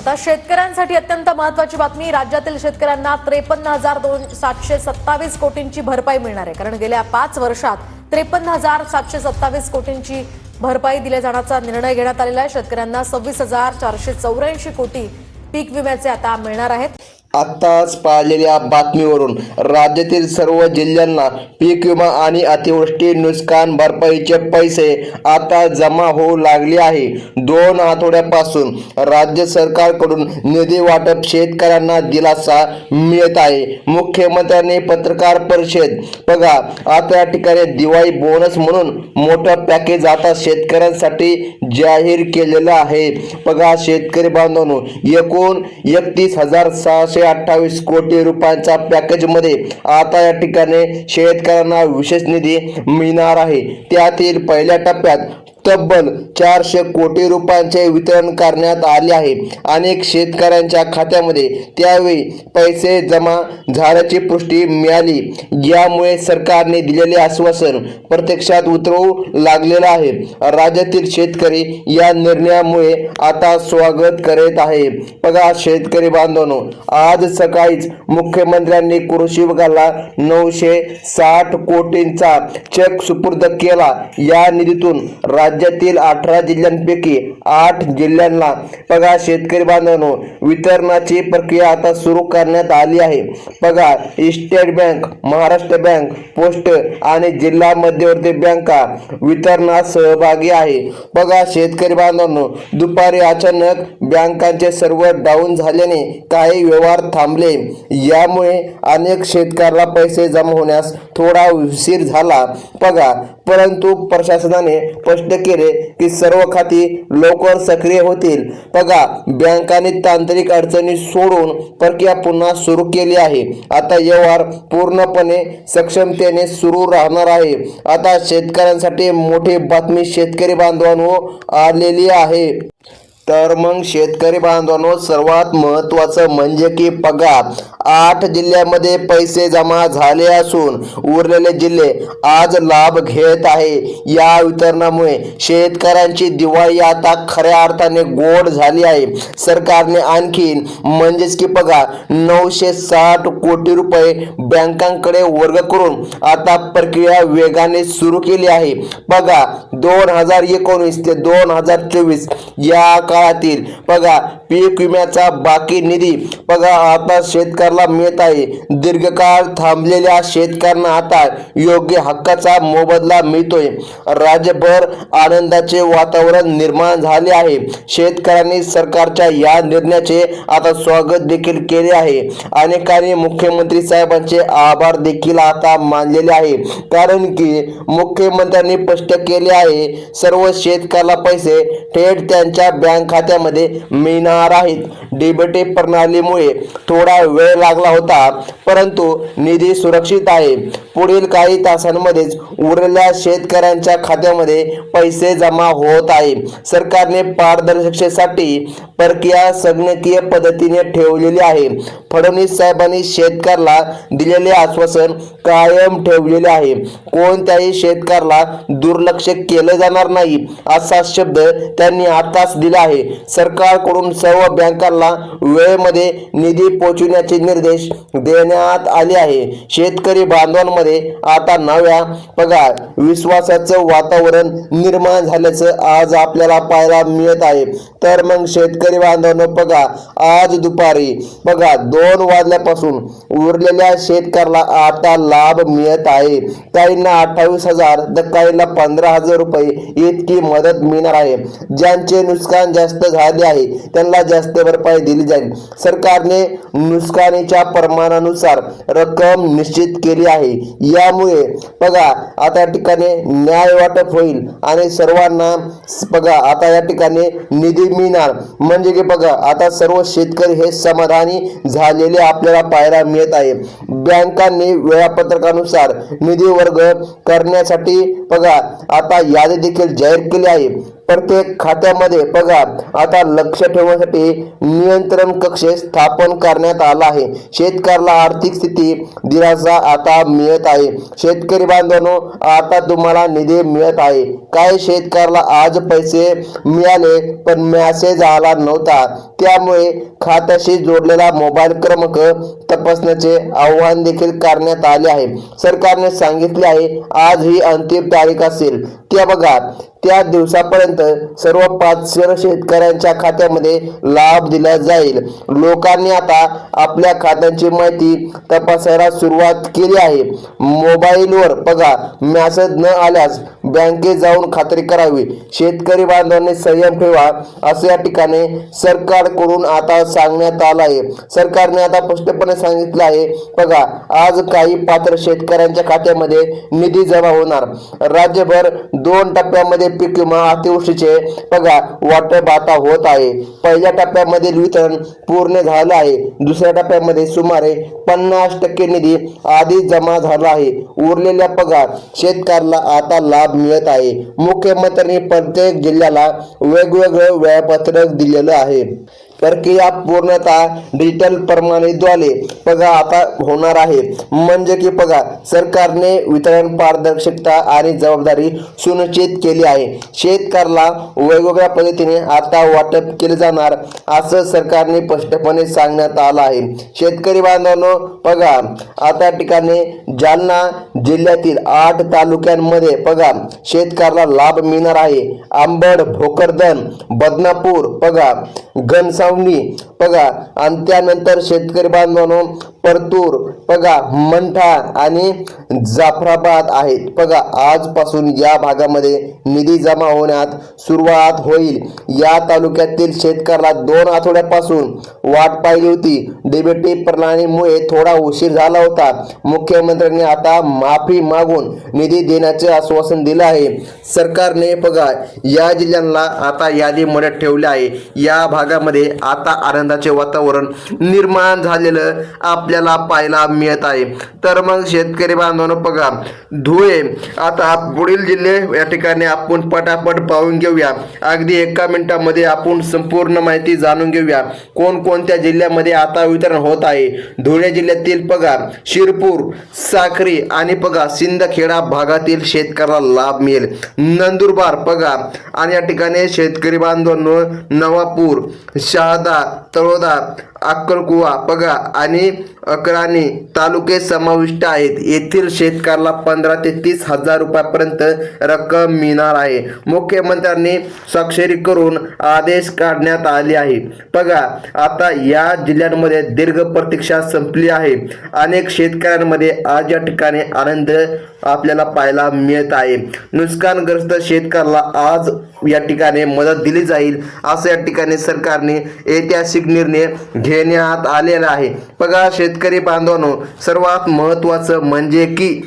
आता शेतकऱ्यांसाठी अत्यंत महत्वाची बातमी राज्यातील शेतकऱ्यांना त्रेपन्न हजार दोन सातशे सत्तावीस कोटींची भरपाई मिळणार आहे. कारण गेल्या पाच वर्षात त्रेपन्न हजार सातशे सत्तावीस कोटींची भरपाई दिल्या जाण्याचा निर्णय घेण्यात आलेला आहे. शेतकऱ्यांना सव्वीस हजार चारशे चौऱ्याऐंशी कोटी पीक विम्याचे आता मिळणार आहेत. आत्ताच पाळलेल्या बातमीवरून राज्यातील सर्व जिल्ह्यांना पीक विमा आणि अतिवृष्टी नुकसान भरपाईचे पैसे आता जमा होऊ लागले आहे. दोन आठवड्यापासून राज्य सरकारकडून निधी वाटप शेतकऱ्यांना दिलासा मिळत आहे. मुख्यमंत्र्यांनी पत्रकार परिषद बघा आता या ठिकाणी दिवाळी बोनस म्हणून मोठं पॅकेज आता शेतकऱ्यांसाठी जाहीर केलेलं आहे. बघा शेतकरी बांधवांनो एकूण एकतीस हजार सहाशे अठ्ठावीस कोटी रुपयांचा पॅकेजमध्ये आता या ठिकाणी शेतकऱ्यांना विशेष निधी मिळणार आहे. त्यातील पहिल्या टप्प्यात तब्बल चारशे कोटी रुपयांचे वितरण करण्यात आले आहे. अनेक शेतकऱ्यांच्या खात्यामध्ये त्यावेळी पैसे जमा झाल्याची पुष्टी मिळाली. यामुळे सरकारने दिलेले आश्वासन प्रत्यक्षात उतरवू लागलेलं आहे. राज्यातील शेतकरी या निर्णयामुळे आता स्वागत करीत आहे. बघा शेतकरी बांधवांनो आज सकाळीच मुख्यमंत्र्यांनी कृषी विभागाला नऊशे साठ कोटींचा चेक सुपूर्द केला. या निधीतून राज्यातील अठरा जिल्ह्यांपैकी आठ जिल्ह्यांना पगार शेतकरी बांधवांनो वितरणाची प्रक्रिया आता सुरू करण्यात आली आहे. पगार state bank Maharashtra bank post आणि जिल्हा मध्यवर्ती बँका वितरणात सहभागी आहे. पगार शेतकरी बांधवांनो दुपारी अचानक बँकांचे सर्व्हर डाऊन झाल्याने काही व्यवहार थांबले. यामुळे अनेक शेतकऱ्याला पैसे जमा होण्यास थोडा उशीर झाला. पगार परंतु प्रशासनाने स्पष्ट केले की सर्व खाती लवकर सक्रिय होतील. बघा बँकांनी तांत्रिक अडचणी सोडून प्रक्रिया पुन्हा सुरू केली आहे. आता व्यवहार पूर्णपणे सक्षमतेने सुरू राहणार आहे. आता शेतकऱ्यांसाठी मोठी बातमी शेतकरी बांधवांवर आलेली आहे. तर मग शेतकरी बांधवांनो सर्वात महत्त्वाचं म्हणजे की पगार आठ जिल्ह्यामध्ये पैसे जमा झाले असून उरलेले जिल्हे आज लाभ घेत आहे. या वितरणामुळे शेतकऱ्यांची दिवाळी आता खऱ्या अर्थाने गोड झाली आहे. सरकारने आणखीन म्हणजेच की पगार नऊशे साठ कोटी रुपये बँकांकडे वर्ग करून आता प्रक्रिया वेगाने सुरू केली आहे. पगार दोन हजार एकोणीस ते दोन हजार चोवीस या काळातील. बघा पीक विम्याचा बाकी निधी. बघा आता शेतकऱ्याला मिळत आहे. दीर्घकाळ थांबलेल्या शेतकऱ्यांना आता योग्य हक्काचा मोबदला मिळतोय. राज्यभर आनंदाचे वातावरण निर्माण झाले आहे. शेतकऱ्यांनी सरकारच्या या निर्णयाचे आता स्वागत देखील केले आहे. अनेकांनी मुख्यमंत्री साहेबांचे आभार देखील आता मानलेले आहे. कारण की मुख्यमंत्र्यांनी स्पष्ट केले आहे सर्व शेतकऱ्याला पैसे थेट त्यांच्या बँक खात्यामध्ये मिळणार आहेत. डीबीटी प्रणालीमुळे थोडा वेळ लागला होता परंतु निधी सुरक्षित आहे. पुढील काही तासांमध्येच उरलेल्या शेतकऱ्यांच्या खात्यामध्ये पैसे जमा होत आहे. सरकारने पारदर्शकतेसाठी प्रक्रिया संगणकीय पद्धतीने ठेवलेली आहे. फडणवीस साहेबांनी शेतकऱ्याला दिलेले आश्वासन कायम ठेवलेले आहे. कोणत्याही शेतकऱ्याला दुर्लक्ष केलं जाणार नाही असा शब्द त्यांनी आताच दिला आहे. सरकारकडून सर्व बँकांना वेळेमध्ये निधी पोहोचविण्याचे निर्देश देण्यात आले आहे. शेतकरी बांधवांमध्ये आता नव्या पगार विश्वासाचं वातावरण निर्माण झाल्याचं आज आपल्याला पाहायला मिळत आहे. तर मग शेतकरी बांधवांनो बघा आज दुपारी बघा दोन वाजल्यापासून उरलेल्या शेतकऱ्याला आता लाभ मिळत आहे. काहींना अठ्ठावीस हजार तर काहींना पंधरा हजार रुपये इतकी मदत मिळणार आहे. ज्यांचे नुकसान जास्त झाले आहे. त्यांना जास्त भरपाई दिली जाईल. सरकारने नुकसानीच्या प्रमाणानुसार रक्कम निश्चित केली आहे. यामुळे बघा आता या ठिकाणी न्याय वाटप होईल आणि सर्वांना बघा आता या ठिकाणी निधी मिळणार. म्हणजे की बघा आता सर्व शेतकरी हे समाधानी झालेले आपल्याला पाहायला मिळत आहे. बँकांनी वेळापत्रकानुसार निधी वर्ग करण्यासाठी बघा आता यादी देखील जाहीर केली आहे. प्रत्येक खात्यामध्ये बघा आता लक्ष ठेवण्यासाठी नियंत्रण कक्ष स्थापन करण्यात आला आहे. शेतकऱ्याला आर्थिक स्थिती दिलासा आता मिळत आहे. शेतकरी बांधवांनो आता तुम्हाला निधी मिळत आहे. काही शेतकऱ्याला आज पैसे मिळाले पण मेसेज आला नव्हता. त्यामुळे खात्याशी जोडलेला मोबाईल क्रमांक तपासण्याचे आव्हान देखील करण्यात आले आहे. सरकारने सांगितले आहे आज ही अंतिम तारीख असेल. त्या बघा त्या दिवसापर्यंत सर्व पाचशे शेतकऱ्यांच्या खात्यामध्ये लाभ दिला जाईल. लोकांनी आता आपल्या खात्यांची माहिती तपासायला सुरुवात केली आहे. मोबाईलवर बघा मेसेज न आल्यास बँकेत जाऊन खात्री करावी. शेतकरी बांधवांनी संयम ठेवा असं या ठिकाणी सरकारकडून आता सांगण्यात आलं आहे. सरकारने आता स्पष्टपणे सांगितलं आहे बघा आज काही पात्र शेतकऱ्यांच्या खात्यामध्ये निधी जमा होणार. राज्यभर दोन टप्प्यामध्ये पीक विमा अतिवृष्टीचे बघा वाटप आता होत आहे. पहिल्या टप्प्यामधील वितरण पूर्ण झालं आहे. दुसऱ्या टप्प्यामध्ये सुमारे पन्नास टक्के निधी आधी जमा झाला आहे. उरलेल्या पगार शेतकऱ्याला आता लाभ मिळत आहे. मुख्यमंत्र्यांनी प्रत्येक जिल्ह्याला वेगवेगळं वेळापत्रक दिलेलं आहे. प्रक्रिया पूर्णतः डिजिटल प्रमाणेद्वारे पगार आता होणार आहे. म्हणजे की पगार सरकारने वितरण पारदर्शकता आणि जबाबदारी सुनिश्चित केली आहे. शेतकऱ्याला वेगवेगळ्या पद्धतीने आता वाटप केले जाणार असं सरकारने स्पष्टपणे सांगण्यात आलं आहे. शेतकरी बांधवांनो पगार आता ठिकाणी जालना जिल्ह्यातील आठ तालुक्यांमध्ये पगार शेतकऱ्याला लाभ मिळणार आहे. आंबड भोकरदन बदनापूर पगार बघा लावणी बघा आणि त्यानंतर शेतकरी बांधवांनो परतूर बघा मंठा आणि जाफराबाद आहेत. बघा आजपासून या भागामध्ये निधी जमा होण्यात सुरुवात होईल. या तालुक्यातील शेतकऱ्याला दोन आठवड्यापासून वाट पाहिली होती. डीबीटी प्रणालीमुळे थोडा उशीर झाला होता. मुख्यमंत्र्यांनी आता माफी मागून निधी देण्याचे आश्वासन दिलं आहे. सरकारने बघा या जिल्ह्यांना आता यादीमध्ये ठेवले आहे. या भागामध्ये आता आनंदाचे वातावरण निर्माण झालेलं आपल्याला पाहायला मिळत आहे. तर मग शेतकरी बांधवांनो बघा धुळे आता पुढील जिल्हे या ठिकाणी आपण पटापट पाहून घेऊया. अगदी एका मिनिटामध्ये आपण संपूर्ण माहिती जाणून घेऊया. कोणकोणत्या जिल्ह्यामध्ये आता वितरण होत आहे? धुळे जिल्ह्यातील बघा शिरपूर साखरी आणि बघा सिंदखेडा भागातील शेतकऱ्याला लाभ मिळेल. नंदुरबार बघा आणि या ठिकाणी शेतकरी बांधवांनो नवापूर शा तळोदा अक्कलकुवा पगा आणि अकराणी तालुके समाविष्ट आहेत. येथील शेतकऱ्याला पंधरा ते तीस हजार रुपयापर्यंत रक्कम मिळणार आहे. मुख्यमंत्र्यांनी स्वाक्षरी करून आदेश काढण्यात आले आहे. बघा आता या जिल्ह्यांमध्ये दीर्घ प्रतीक्षा संपली आहे. अनेक शेतकऱ्यांमध्ये आज या ठिकाणी आनंद आपल्याला पाहायला मिळत आहे. नुकसानग्रस्त शेतकऱ्याला आज या ठिकाणी मदत दिली जाईल असं या ठिकाणी सरकारने ऐतिहासिक निर्णय घेण्यात आलेला आहे. बघा शेतकरी बांधवांनो सर्वात महत्त्वाचं म्हणजे की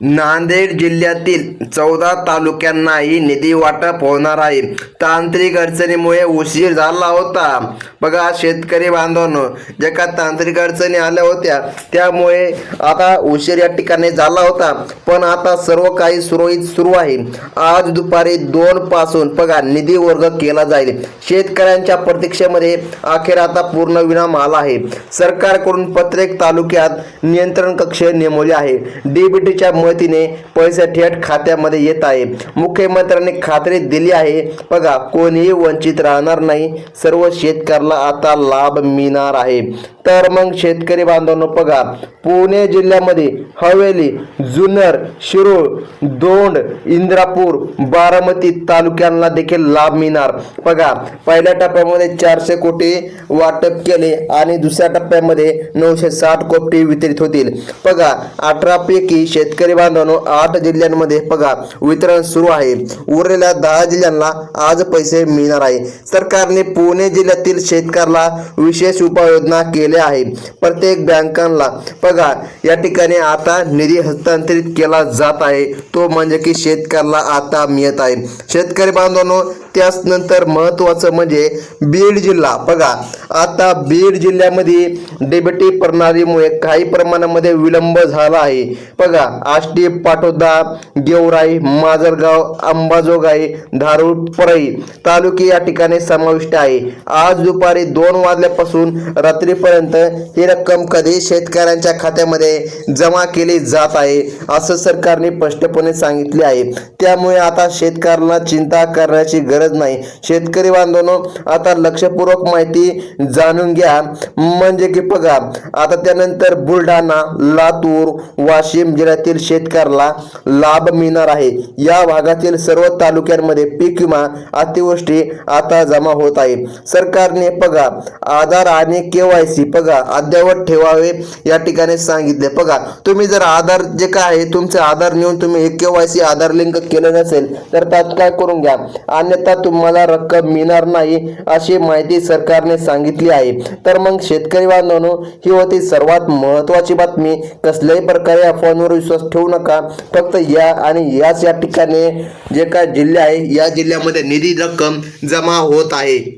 नांदेड जिल्ह्यातील चौदा तालुक्यांनाही निधी वाटप होणार आहे. तांत्रिक अडचणीमुळे उशीर झाला होता. बघा शेतकरी बांधवांनो ज्या का तांत्रिक अडचणी आल्या होत्या त्यामुळे आता उशीर या ठिकाणी झाला होता. पण आता सर्व काही सुरळीत सुरू आहे. आज दुपारी दोन पासून बघा निधी वर्ग केला जाईल. शेतकऱ्यांच्या प्रतीक्षेमध्ये अखेर आता पूर्ण विराम आला आहे. सरकारकडून प्रत्येक तालुक्यात नियंत्रण कक्ष नेमवले आहे. डीबीटीच्या मदतीने पैसे थेट खात्यामध्ये येत आहे. मुख्यमंत्र्यांनी खात्री दिली आहे बघा कोणीही वंचित राहणार नाही सर्व शेतकऱ्याला आता लाभ मिळणार आहे. तर मग शेतकरी बांधवांनो बघा पुणे जिल्ह्यामध्ये हवेली जुन्नर शिरूर दोंड इंद्रापूर बारामती तालुक्यांना देखील लाभ मिळणार. बघा पहिल्या टप्प्यामध्ये चारशे कोटी वाटप केले आणि दुसऱ्या टप्प्यामध्ये नऊशे साठ कोटी वितरित होतील. बघा अठरा पैकी शेतकरी बांधवांनो आठ जिल्ह्यांमध्ये पगार वितरण सुरू आहे. उरलेल्या दहा जिल्ह्यांना आज पैसे मिळणार आहे. सरकारने पुणे जिल्ह्यातील शेतकऱ्याला विशेष उपाययोजना केल्या आहे प्रत्येक बँकांना पगार या ठिकाणी आता निधी हस्तांतरित केला जात आहे. तो म्हणजे की शेतकऱ्याला आता मिळत आहे. शेतकरी बांधवांनो त्याच नंतर महत्वाचं म्हणजे बीड जिल्हा. बघा आता बीड जिल्ह्यामध्ये डेबिटी प्रणालीमुळे काही प्रमाणामध्ये विलंब झाला आहे. बघा आज आष्टी पाटोदा गेवराई माजलगाव अंबाजोगाई धारूळ परई तालुके या ठिकाणी समाविष्ट आहे. आज दुपारी दोन वाजल्यापासून रात्रीपर्यंत ही रक्कम कधी शेतकऱ्यांच्या खात्यामध्ये जमा केली जात आहे असं सरकारने स्पष्टपणे सांगितले आहे. त्यामुळे आता शेतकऱ्यांना चिंता करण्याची गरज नाही. शेतकरी बांधवांनो आता लक्षपूर्वक माहिती जाणून घ्या. म्हणजे की बघा आता त्यानंतर बुलढाणा लातूर वाशिम जिल्ह्यातील शेतकऱ्याला लाभ मिळणार आहे. या भागातील सर्व तालुक्यांमध्ये पीक विमा अतिवृष्टी आता जमा होत आहे. सरकारने बघा आधार आणि केवायसी बघा अद्यावत ठेवावे या ठिकाणी सांगितले. बघा तुम्ही जर आधार जे काय आहे तुमचे आधार नेऊन तुम्ही केवायसी आधार लिंक केलं नसेल तर तात्काळ करून घ्या. अन्यथा तुम्हाला रक्कम मिळणार नाही अशी माहिती सरकारने सांगितली आहे. तर मग शेतकरी बांधवांनो ही होती सर्वात महत्वाची बातमी. कसल्याही प्रकारे अफवांवर विश्वास ठेवू नका. फक्त या आणि याच या ठिकाणी जे काय जिल्हे आहे या जिल्ह्यामध्ये निधी रक्कम जमा होत आहे.